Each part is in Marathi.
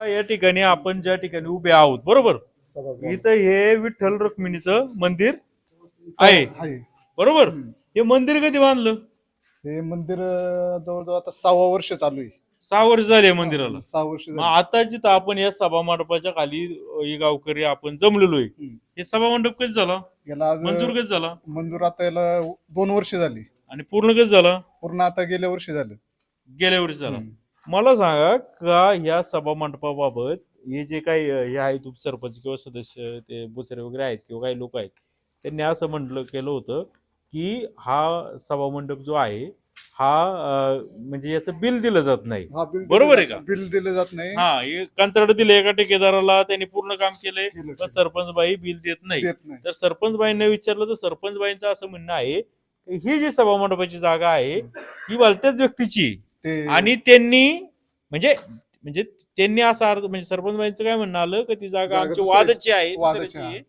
या ठिकाणी आपण ज्या ठिकाणी उभे आहोत बरोबर? इथं हे विठ्ठल रुक्मिणीचं मंदिर आहे. आहे बरोबर? हे मंदिर कधी बांधलं? हे मंदिर अं, जवळजवळ आता सहावा वर्ष चालू आहे. सहा वर्ष झाले मंदिराला. सहा वर्ष मग झाली. आता जिथं आपण या सभा मंडपाच्या खाली अ, हे गावकरी आपण जमलेलो आहे. हम्म. हे सभा मंडप कधी झाला? याला आज मंजूर कधी झाला? मंजूर आता याला दोन वर्ष झाली. आणि पूर्ण कधी झाला? पूर्ण आता गेल्या वर्षी झालं. गेल्या वर्षी झाला. हम्म. मला सांगा का ह्या सभा मंडपाबाबत हे जे काही हे आहेत उपसरपंच किंवा सदस्य ते बुचरे वगैरे आहेत किंवा काही लोक आहेत त्यांनी असं म्हटलं केलं होतं की हा सभा मंडप जो आहे हा म्हणजे याचं बिल दिलं जात नाही. बरोबर आहे का? बिल दिलं जात नाही. हा हे कंत्राट दिले एका ठेकेदाराला त्यांनी पूर्ण काम केलंय केलं, तर सरपंच बाई बिल देत नाही. तर सरपंच बाईंना विचारलं तर सरपंच बाईंचं असं म्हणणं आहे की ही जी सभा मंडपाची जागा आहे ही भलत्याच व्यक्तीची आणि त्यांनी म्हणजे म्हणजे त्यांनी असा अर्ज म्हणजे सरपंच बाईंचं काय म्हणणं आलं की ती जागा आमची वादाची आहे.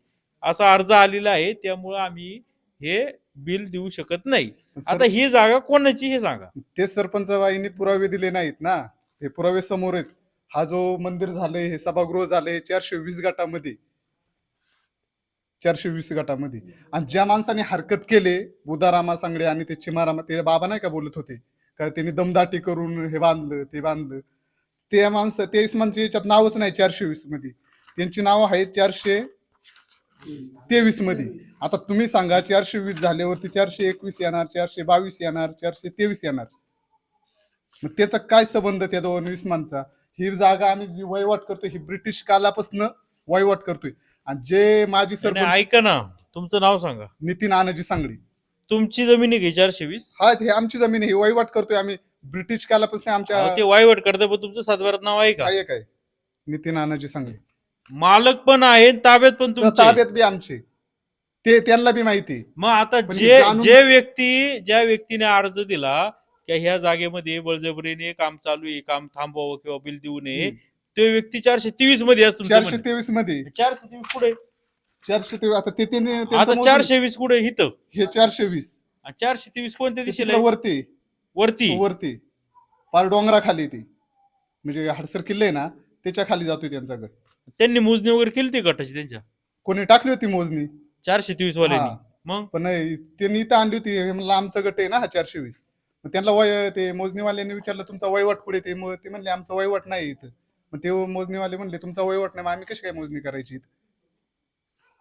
असा अर्ज आलेला आहे त्यामुळे आम्ही हे बिल देऊ शकत नाही. आता ही जागा कोणाची हे सांगा. ते सरपंच बाईंनी पुरावे दिले नाहीत ना. हे पुरावे समोर आहेत. हा जो मंदिर झालंय हे सभागृह झालंय चारशे वीस गटामध्ये. चारशे वीस गटामध्ये. आणि ज्या माणसाने हरकत केले बुधारामा सांगडे आणि ते चिमारामा ते बाबा नाही का बोलत होते? का त्यांनी दमदाटी करून हे बांधलं ते बांधलं. ते माणसं ते इस्मानचे याच्यात नावच नाही चारशे वीसमध्ये. त्यांची नावं आहेत चारशे तेवीसमध्ये. आता तुम्ही सांगा चारशे वीस झाल्यावरती चारशे एकवीस येणार चारशे बावीस येणार चारशे तेवीस येणार. मग त्याचा काय संबंध त्या दोन विस्मानचा ही जागा आम्ही जी वहिवाट करतोय ही ब्रिटिश कालापासून वहिवाट करतोय. आणि जे माजी आणि सरपंच ऐका ना. तुमचं नाव सांगा. नितीन आनाजी सांगली तुमची जमीन आहे की चारशे वीस? हा हे आमची जमीन आहे. ही वहिवाट करतोय आम्ही. ब्रिटिश कालापासून आमच्या अहो, ते वायवट करते पण तुमचं सातबारात नाव आहे का? काय काय नितीन आनाजी सांगली. मालक पण आहे ताब्यात पण तुमचे ताब्यात बी आमचे. ते त्यांना बी माहिती. मग आता पण जे जाणून- जे व्यक्ती ज्या व्यक्तीने अर्ज दिला की ह्या जागेमध्ये बळजबरीने काम चालू आहे काम थांबवावं किंवा बिल देऊ नये तो व्यक्ती चारशे तेवीसमध्ये असतो चारशे तेवीसमध्ये. चारशे तेवीस कुठे चारशे तेवीस आता ते त्यांनी त्यांचं आता मोजून- चारशे वीस कुठे इथं? हे चारशे वीस. आणि चारशे तेवीस कोणत्या दिशेला आहे? वरती. वरती. वरती. पार डोंगराखाली ती. म्हणजे हडसर किल्ले आहे ना त्याच्याखाली जातोय त्यांचा गट. त्यांनी मोजणी वगैरे केली ती गटाची त्यांच्या? कोणी टाकली होती मोजणी. चारशे तेवीस वाल्यांनी. हा. मग? पण नाही, त्यांनी इथं आणली होती. हे म्हणलं आमचं गट आहे ना हा चारशे वीस. मग त्यांना वय ते मोजणीवाल्यांनी विचारलं तुमचा वहिवाट पुढे ते मग ते म्हणले आमचा वहिवाट नाही इथं. मग ते मोजणीवाले म्हणले तुमचा वहिवाट नाही मग आम्ही कशी काय मोजणी करायची इथं?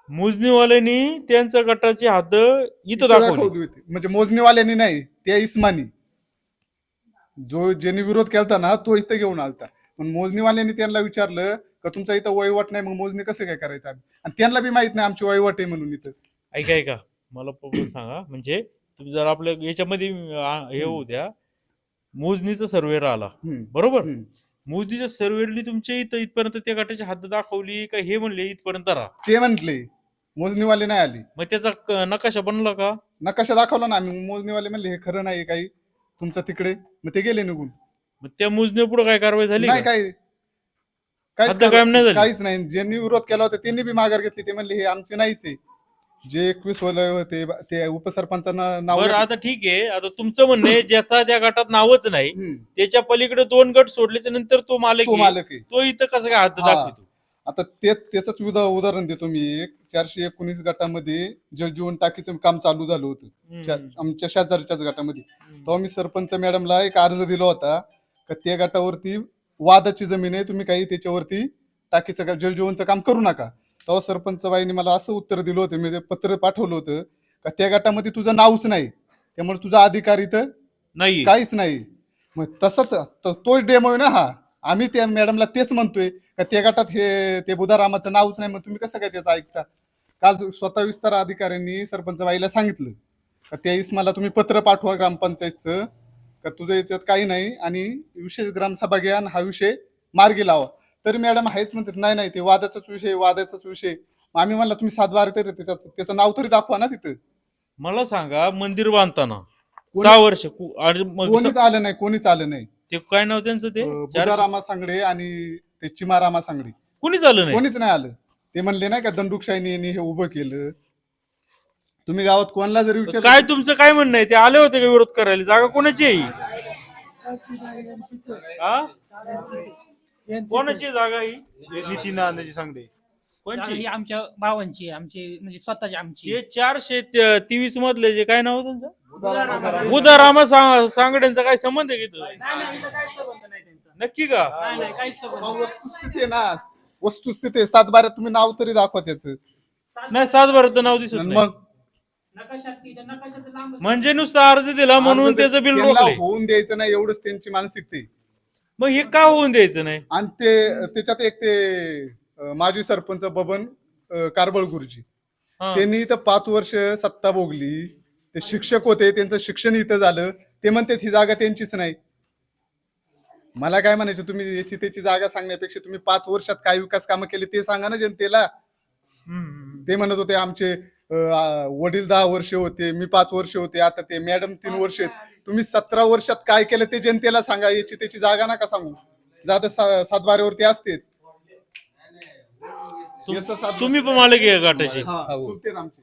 मोजणीवाल्यांनी त्यांच्या गटाची हद्द इथं दाखवली. दाखवली होती. म्हणजे मोजणीवाल्यांनी नाही त्या इस्मानी. जो ज्यांनी विरोध केलता ना तो इथं घेऊन आलता. पण मोजणीवाल्यांनी त्यांना विचारलं का तुमचा इथं वहिवाट नाही मग मोजणी कसं काय करायचं आम्ही? आणि त्यांना बी माहीत नाही आमची वहिवाट आहे म्हणून इथं. ऐका ऐका. मला सांगा. म्हणजे तुम्ही जर आपल्या याच्यामध्ये आ, हे होऊ द्या मोजणीचा सर्वेर आला. हम्म. बरोबर? हम्म. मोदीच्या सर्वेरनी तुमच्या इथं इथपर्यंत त्या गटाची हद्द दाखवली का हे म्हणले इथपर्यंत राहा. ते म्हटले मोजणीवाले नाही आली. मग त्याचा क- नकाशा बनला का? नकाशा दाखवला ना आम्ही. मोजणीवाले म्हणले हे खरं नाही काही. तुमचं तिकडे. मग ते गेले निघून. मग त्या मोजणी पुढे काय कारवाई झाली नाही का? काय काहीच हद्द कायम नाही झाली? काहीच नाही. ज्यांनी विरोध केला होता त्यांनी बी माघार घेतली. ते म्हणले हे आमचे नाहीच आहे. जे एकवीस वलय होते ते उपसरपंचांना नाव बरं आता ठीक आहे. आता तुमचं म्हणणं आहे ज्याचा त्या गटात नावच नाही हम्म. त्याच्या पलीकडे दोन गट सोडल्याच्या नंतर तो मालक तो आहे. मालक आहे. तो इथं कसं काय हद्द हा. दाखवतो? आता ते त्याच उदाहरण देतो मी एक. चारशे एकोणीस गटामध्ये जलजीवन टाकीचं काम चालू झालं होतं. आमच्या शेजारच्याच गटामध्ये. तेव्हा मी सरपंच मॅडमला एक अर्ज दिला होता का त्या गटावरती वादाची जमीन आहे तुम्ही काही त्याच्यावरती टाकीचं का जलजीवनचं काम करू नका. तेव्हा सरपंच बाईने मला असं उत्तर दिलं होतं म्हणजे पत्र पाठवलं होतं का त्या गटामध्ये तुझं नावच नाही. त्यामुळे तुझा अधिकार इथं नाही. काहीच नाही. मग तसंच त- तोच डेमो आहे ना हा. आम्ही त्या मॅडमला तेच म्हणतोय का त्या गटात हे ते बुधारामाचं नावच नाही मग तुम्ही कसं काय त्याचं ऐकता? काल स्वतः विस्तार अधिकाऱ्यांनी सरपंच बाईला सांगितलं. का त्या इस्माला तुम्ही पत्र पाठवा ग्रामपंचायतचं का तुझं याच्यात काही नाही आणि विशेष ग्रामसभा घ्या हा विषय मार्गी लावा. तरी मॅडम आहेच म्हणतात नाही नाही ते वादाचाच विषय वादाचाच विषय. आम्ही म्हणला तुम्ही सातबारा तरी त्याचं नाव तरी दाखवा ना तिथं. मला सांगा मंदिर बांधताना सहा वर्ष कोणीच आलं नाही कोणीच आलं नाही. ते काय नाव त्यांचं ते? बुधारामा सांगडे आणि ते चिमारामा सांगडे. कुणीच आलं नाही? कोणीच नाही आलं. ते म्हणले नाही का दंडुकशाहीने यांनी हे उभं केलं. तुम्ही गावात कोणाला जरी विचार काय तुमचं काय म्हणणं आहे? ते आले होते का विरोध करायला? जागा कोणाची आहे ही? हा? कोणाची जागा ही? नितीन नानाजी सांगडे. कोणची? ही आमच्या भावांची आहे, आमची म्हणजे स्वतःची आमची जे चारशे तेवीस मधले जे काय नाव तुमचं उदाहरण- उदारामा सांगड्यांचा काय संबंध आहे की नाही, नाही, इथं काही संबंध नाही त्यांचा. नक्की का. वस्तुस्थिती आहे ना. वस्तुस्थिती आहे. सातबाऱ्यात तुम्ही नाव तरी दाखवा त्याचं. नाही सात भारत नाव दिसत नाही. मग? नकाशात तिच्या नकाशात लांब म्हणजे नुसतं अर्ज दिला म्हणून त्याचं बिल त्यांना रोखले होऊन द्यायचं नाही एवढंच त्यांची मानसिकता आहे. मग हे का होऊन द्यायचं नाही? आणि ते त्याच्यात एक ते अं, माजी सरपंच बबन अं, कारबळ गुरुजी. हा. त्यांनी इथं पाच वर्ष सत्ता भोगली. ते शिक्षक होते त्यांचं शिक्षण इथं झालं. ते म्हणते ही जागा त्यांचीच नाही. मला काय म्हणायचं तुम्ही याची त्याची जागा सांगण्यापेक्षा तुम्ही पाच वर्षात काय विकास कामं केली ते सांगा ना जनतेला. ते म्हणत होते आमचे वडील दहा वर्ष होते मी पाच वर्ष होते आता ते मॅडम तीन वर्ष आहेत. तुम्ही सतरा वर्षात काय केलं ते जनतेला सांगा याची त्याची जागा नका सांगू. जात सातबाऱ्यावरती असतेच. तुम्ही पण मालक आहे गाठाची हा, आमचे.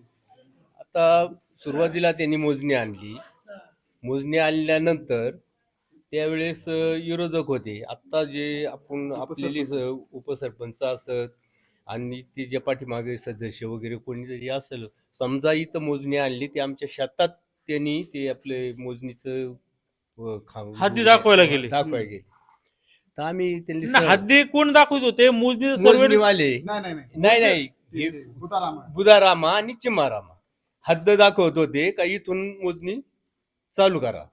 आता सुरुवातीला त्यांनी मोजणी आणली. मोजणी आणल्यानंतर त्यावेळेस विरोधक होते. आत्ता जे आपण आपलेले स- उपसरपंच असत आणि ते जे पाठीमागे सदस्य वगैरे कोणी जरी असेल समजा इथं मोजणी आणली ते आमच्या शेतात त्यांनी ते आपले मोजणीचं हद्दी दाखवायला गेले. दाखवायला गेले. तर आम्ही त्यांनी हद्दी कोण दाखवत होते? मोजणी सर्व मोजणीवाले. नाही नाही. बुधारामा आणि चिमारामा. हद्द दाखवत होते का इथून मोजणी चालू करा.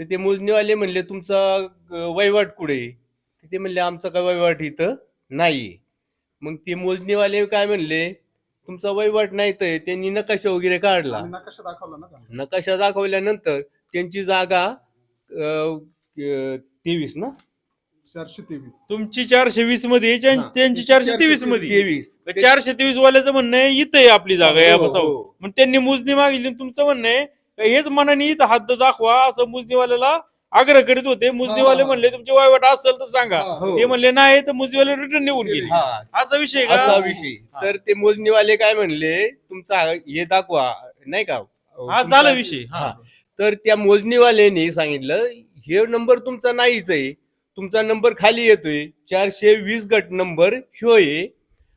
तर ते मोजणीवाले म्हणले तुमचा अं, वहिवाट कुठे तर ते म्हणले आमचा काय वहिवाट इथं नाही मग ते मोजणीवाले काय म्हणले तुमचा वहिवाट नाही तर त्यांनी नकाशा वगैरे काढला. नकाशा दाखवला ना. नकाशा दाखवल्यानंतर त्यांची जागा तेवीस ना? चारशे तेवीस. तुमची चारशे वीसमध्ये त्यां- हा. त्यांची चारशे तेवीसमध्ये. तेवीस. चारशे तेवीस वाल्याचं म्हणणं आहे इथं आहे आपली जागा या हो, बसावं. हो. मग त्यांनी मोजणी मागितली आणि तुमचं म्हणणं आहे का हेच मनाने इथं हद्द दाखवा असं मोजणीवाल्याला आग्रह करीत होते. मोजणीवाले हा. म्हणले तुमचे वायवट असेल तर सांगा. हा. हो. ते म्हणले नाही तर मोजणीवाले रिटर्न निघून गेले. हा असा विषय का? असा विषय. तर ते मोजणीवाले काय म्हणले तुमचा हे दाखवा नाही का? हा तुमचा- झाला विषय. हा. हा. तर त्या मोजणीवाल्याने सांगितलं हे नंबर तुमचा नाहीच आहे. तुमचा नंबर खाली येतोय. चारशे वीस गट नंबर ह्यो आहे.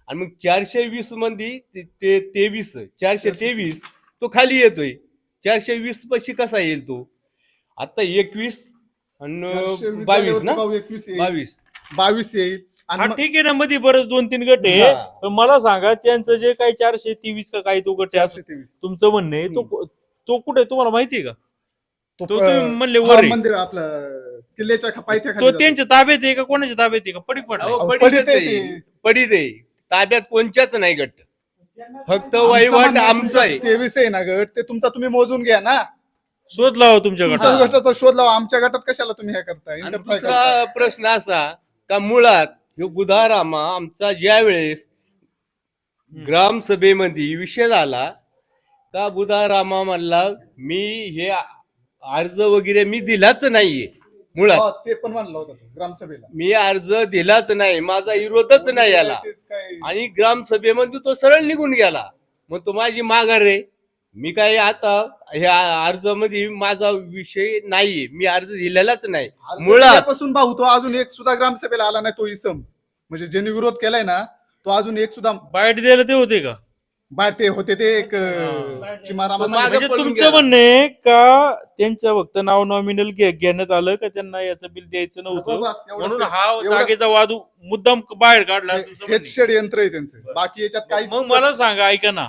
आणि मग चारशे वीसमध्ये ते- ते तेवीस चारशे तेवीस तो खाली येतोय. चारशे वीस पशी कसा येईल तो? आता एकवीस आणि वीस बावीस ना? एकवीस. बावीस. बावीस येईल. हा ठीक आहे ना मध्ये बरंच दोन तीन गट आहे. पण मला सांगा त्यांचं जे काही चारशे तेवीस का काही तो गट आहे, चारशे तेवीस तुमचं म्हणणं आहे तो तो कुठे तुम्हाला माहिती आहे का? तो तुम्ही म्हणले वर आहे. मंदिर आपलं किल्ल्याच्या खा- पायथ्याखाली तो जातो. त्यांच्या ताब्यात आहे का? कोणाच्या ताब्यात आहे का? पडी पड. अहो, अहो, पडीत पडीत आहे आहे. ते. पडीत आहे. ताब्यात कोणच्याच नाही गट. फक्त आमचं वहिवाट आमचं आहे. तेवीस आहे ना गट? ते तुमचा तुम्ही मोजून घ्या ना. शोध लावा तुमच्या गटात गटाचा शोध लावा. आमच्या गटात कशाला तुम्ही हे करताय? आणि दुसरा? प्रश्न असा का मुळात ह्यो बुधारामा आमचा ज्या वेळेस ग्रामसभेमध्ये विषय झाला का बुधारामा म्हणला मी हे अर्ज वगैरे मी दिलाच नाहीये. मुळात. हा, ते पण मानलं होतं तो, ग्रामसभेला. मी अर्ज दिलाच नाही माझा विरोधच नाही याला तेच काय- आणि ग्रामसभेमध्ये तो सरळ निघून गेला. मग तो माझी माघार आहे मी काय आता ह्या अर्जामध्ये माझा विषय नाहीये मी अर्ज दिलेलाच नाही. मुळात दिल्यापासून भाऊ तो अजून एक सुद्धा ग्रामसभेला आला नाही तो इसम. म्हणजे ज्यांनी विरोध केलाय ना तो अजून एक सुद्धा बाईट द्यायला ते होते का? बाय ते होते ते एक. चिमारामा म्हणजे तुमचं. म्हणणं आहे का त्यांच्या फक्त नाव नॉमिनल घेण्यात आलं का त्यांना याचं बिल द्यायचं नव्हतं? म्हणून. हा जागेचा वाद मुद्दाम बाहेर काढला हेच आहे. षडयंत्र आहे त्यांचं. बाकी याच्यात काही मग मला सांगा ऐका ना.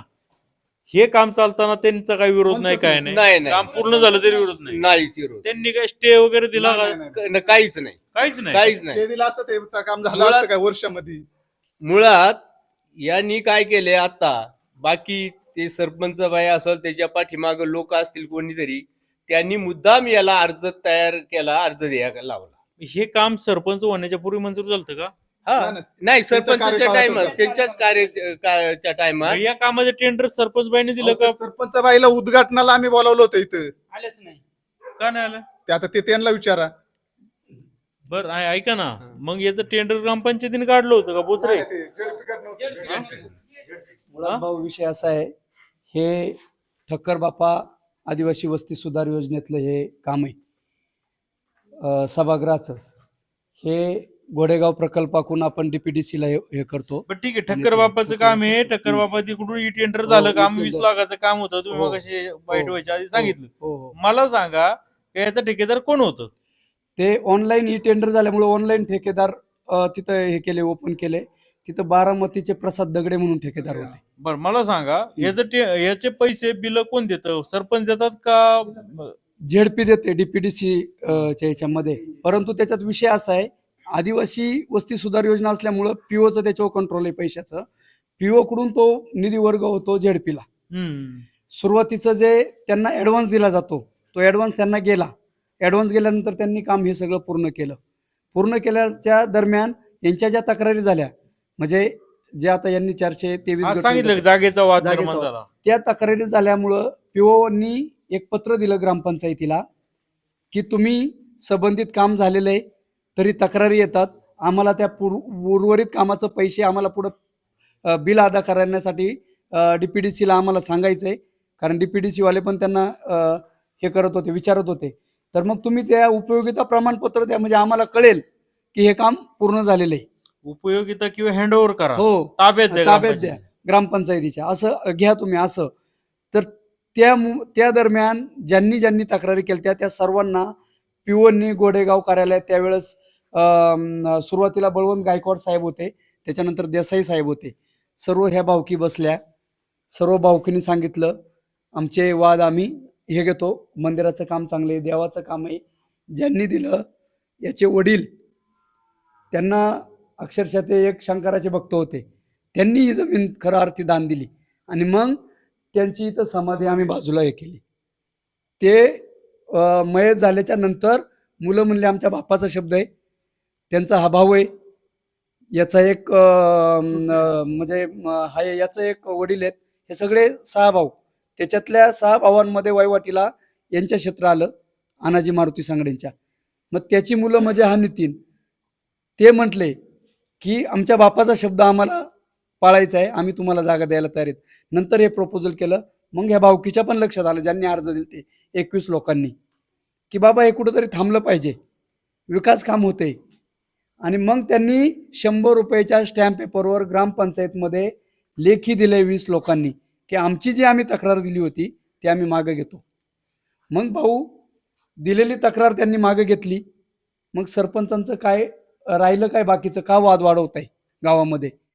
हे काम चालताना त्यांचा काही विरोध नाही काय नाही? नाही नाही. काम पूर्ण झालं तरी विरोध नाही. नाहीच विरोध. त्यांनी काय स्टे वगैरे दिला नाही, का? नाही, नाही. क- काहीच नाही. काहीच नाही? काहीच नाही. दिलं असतं ते काम झालं असतं काय वर्षामध्ये? मुळात यांनी काय केले आता? बाकी ते सरपंच बाई असेल त्याच्या पाठीमाग लोक असतील कोणीतरी त्यांनी मुद्दाम याला अर्ज तयार केला अर्ज द्यायला लावला. हे काम सरपंच होण्याच्या पूर्वी मंजूर झालं का? हा. नाही, सरपंचच्या होतं. त्यांच्याच कार्य टायमात या कामाचं टेंडर सरपंच बाईने दिलं का? सरपंच बाईला उद्घाटनाला आम्ही बोलावलं होतं इथं. आलेच नाही. का नाही आलं? ते आता ते त्यांना विचारा. बर ऐका ना. मग याचं टेंडर ग्रामपंचायतीने काढलं होतं का? बोचरे नाही, ते जलपिकट नव्हतं. मुळात भाऊ विषय असा आहे हे ठक्कर बापा आदिवासी वस्ती सुधार योजनेतलं हे काम आहे. सभागृहाचं. हे घोडेगाव प्रकल्पाकडून आपण डीपीडीसी ला हे हे करतो. पण ठीक आहे. ठक्कर बापाचं काम आहे. ठक्कर बापा तिकडून ई टेंडर झालं हो, काम e-tender. वीस लाखाचं काम होतं. तुम्ही हो. मग कसे वाईट व्हायच्या आधी सांगितलं. हो हो. मला सांगा की याचा ठेकेदार कोण होतं? ते ऑनलाईन ई टेंडर झाल्यामुळे ऑनलाईन ठेकेदार तिथं हे केले ओपन केले. तिथं बारामतीचे प्रसाद दगडे म्हणून ठेकेदार होते. बरं मला सांगा याचं याचे पैसे बिल कोण देतं? सरपंच देतात का? झेडपी देते डीपीडीसी च्या याच्यामध्ये. परंतु त्याच्यात विषय असा आहे आदिवासी वस्ती सुधार योजना असल्यामुळं पीओचं त्याच्यावर कंट्रोल आहे पैशाचं. पीओ कडून तो निधी वर्ग होतो झेडपीला. हम्म. सुरुवातीचं जे त्यांना ॲडव्हान्स दिला जातो तो ॲडव्हान्स त्यांना गेला. ॲडव्हान्स गेल्यानंतर त्यांनी काम हे सगळं पूर्ण केलं. पूर्ण केल्याच्या दरम्यान यांच्या ज्या तक्रारी झाल्या म्हणजे जे आता यांनी चारशे तेवीस सांगितलं जागेचा वाद निर्माण. झाला. त्या तक्रारी झाल्यामुळं पीओनी एक पत्र दिलं ग्रामपंचायतीला की तुम्ही संबंधित काम झालेलं आहे तरी तक्रारी येतात. आम्हाला त्या पूर उर्वरित कामाचं पैसे आम्हाला पुढं बिल अदा करण्यासाठी डी पी डी सीला आम्हाला सांगायचं आहे. कारण डी पी डी सीवाले पण त्यांना हे करत होते विचारत होते. तर मग तुम्ही त्या उपयोगिता प्रमाणपत्र द्या. म्हणजे आम्हाला कळेल की हे काम पूर्ण झालेलं आहे. उपयोगिता किंवा हँडओव्हर करा. हो. ताब्यात द्या ताब्यात. द्या. ग्रामपंचायतीच्या असं घ्या तुम्ही असं. तर त्या मु- त्या दरम्यान ज्यांनी ज्यांनी तक्रारी केल्या त्या सर्वांना पिओनी गोडेगाव कार्यालयात त्यावेळेस अं, सुरुवातीला बळवंत गायकवाड साहेब होते. त्याच्यानंतर देसाई साहेब होते. सर्व ह्या भावकी बसल्या. सर्व भावकीने सांगितलं आमचे वाद आम्ही हे घेतो. मंदिराचं काम चांगलं आहे देवाचं काम आहे. ज्यांनी दिलं याचे वडील त्यांना अक्षरशः ते एक शंकराचे भक्त होते. त्यांनी ही जमीन खरं अर्थी दान दिली. आणि मग त्यांची इथं समाधी आम्ही बाजूला हे केली. ते मयत झाल्याच्यानंतर मुलं म्हणले आमच्या बापाचा शब्द आहे. त्यांचा हा भाऊ आहे. याचा एक म्हणजे हाय हा एक वडील आहेत. हे सगळे सहा भाऊ. त्याच्यातल्या सहा भावांमध्ये वयवाटीला यांच्या क्षेत्र आलं. अनाजी मारुती सांगडेंच्या. मग त्याची मुलं म्हणजे हा नितीन. ते म्हटले की आमच्या बापाचा शब्द आम्हाला पाळायचा आहे. आम्ही तुम्हाला जागा द्यायला तयार आहेत. नंतर हे प्रपोजल केलं. मग ह्या भावकीच्या पण लक्षात आलं. ज्यांनी अर्ज दिले ते एकवीस लोकांनी. की बाबा हे कुठंतरी थांबलं पाहिजे. विकास काम होते आणि मग त्यांनी शंभर रुपयाच्या स्टॅम्प पेपरवर ग्रामपंचायतमध्ये लेखी दिले वीस लोकांनी. की आमची जी आम्ही तक्रार दिली होती ती आम्ही मागं घेतो. मग भाऊ दिलेली तक्रार त्यांनी मागं घेतली. मग सरपंचांचं काय राहिलं काय बाकीचं? का वाद वाढवत आहे गावामध्ये?